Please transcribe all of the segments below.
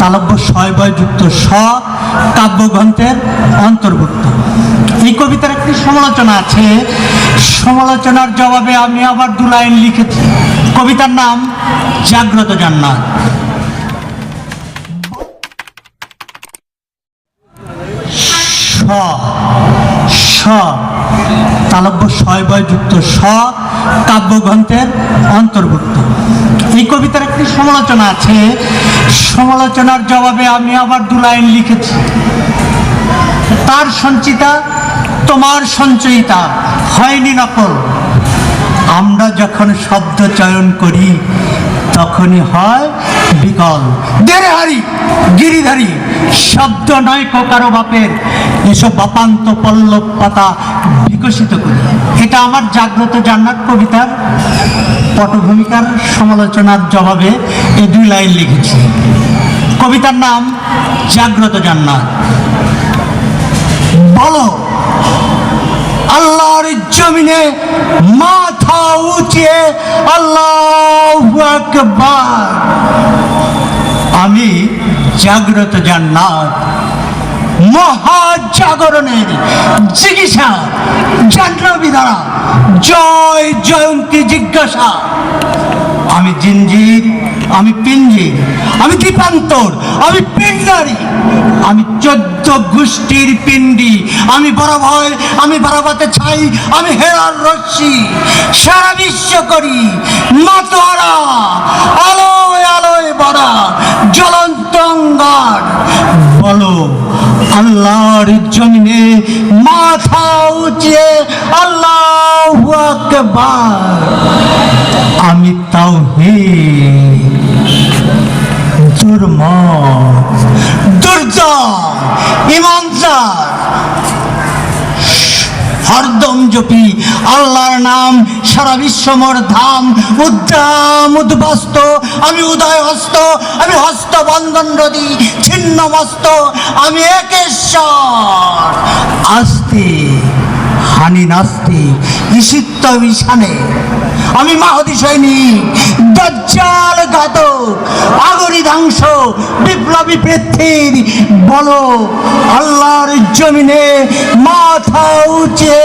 তালব্য ছয় বয়যুক্ত স, কাব্যগ্রন্থের অন্তর্ভুক্ত। এই কবিতার একটি সমালোচনা আছে। সমালোচনার জবাবে আমি আবার দু লাইন লিখেছি। কবিতার নাম জাগ্রত জান্নাত। স স, তালব্য ছয় বয়যুক্ত স, কাব্যগ্রন্থের অন্তর্ভুক্ত। একটি সমালোচনা আছে, সমালোচনার জবাবে আমি আবার দু লাইন লিখেছি। তার সঞ্চিতা, তোমার সঞ্চয়িতা, হয়নি নকল। আমরা যখন শব্দ চয়ন করি, তখনই হয় বিকল। দেড়হারি গিরিধারী, শব্দ নয় কারও বাপের। এসব বাপান্ত পল্লব পাতা বিকশিত করি। এটা আমার জাগ্রত জান্নাত কবিতার পটভূমিকার সমালোচনার জবাবে এই দুই লাইন লিখেছি। কবিতার নাম জাগ্রত জান্নাত। বলো, আল্লাহর জমিনে মাথা উঁচিয়ে আল্লাহ আমি জাগ্রত জান্নাত। মহাজাগরণের চিকিৎসা জাহ্নবী দ্বারা জয় জয়ন্তী জিজ্ঞাসা। আমি জিঞ্জির, আমি পিঞ্জির, আমি দীপান্তর, আমি পিণ্ডারি, আমি চোদ্দ গোষ্ঠীর পিণ্ডি, আমি বরাভয় আমি বারাবাতে ছাই আমি হেরার রশ্মি, সারা বিশ্ব করি, মাতোয়ারা, আলোয় আলোয় বড়া জ্বলন্ত অঙ্গার। বলো, আল্লাহর জমিনে মাথা উঁচিয়ে আল্লাহ আমি তাও হে দুর্মত দুর্দম ইমানদার। হরদম জপি। আল্লাহর নাম সারা বিশ্বমর ধাম। উদ্দাম উদ্বাস্ত। আমি উদয় হস্ত আমি হস্ত বন্ধন নদী ছিন্ন মস্ত। আমি একেশ্বর। আস্তে। হানি নাস্তি ঈশানে আমি মাহদি সৈনিক দজ্জাল ঘাতক, আগরি ধ্বংস, বিপ্লবী পৃথিবীর বলো আল্লাহর জমিনে মাথা উঁচে,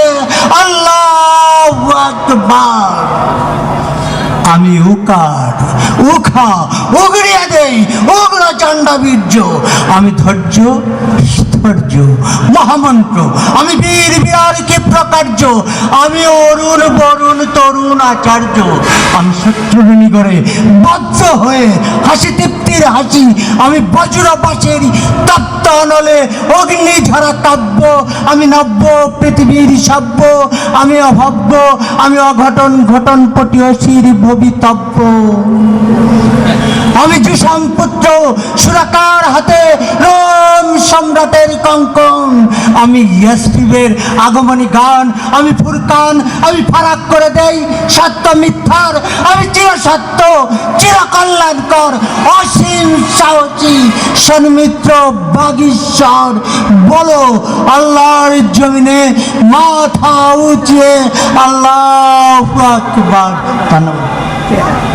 আল্লাহ আমি উকার, উখা, উগড়িয়া দেই উগ্র চণ্ড বীর্য আমি ধৈর্য ধৈর্য মহামন্ত্র। আমি বীর বিহার ক্ষিপ্রকার্য আমি অরুণ বরুণ তরুণ আচার্য। আমি শত্রুঘ্নি করে বাধ্য হয়ে হাসি তৃপ্তির হাসি, আমি বজ্রবাসের তপ্ত অনলে অগ্নি ঝরা কাব্য, আমি নব্য পৃথিবীর সভ্য, আমি অভব্য, আমি অঘটন ঘটন পটীয়সীর ভবিতব্য। আমি যুষম পুত্র সুরাকার হাতে রোম সম্রাটের কঙ্কন, আমি ইয়াসফিবের আগমনী গান, আমি ফুরকান, আমি ফারাক করে দেই সত্য মিথ্যার, আমি চির সত্য, চির কল্যাণকর, অসীম সাহসী সন্মিত্র বাগীশ্বর। বলো, আল্লাহর জমিনে মাথা উঁচিয়ে আল্লাহ আকবার। ধন্যবাদ।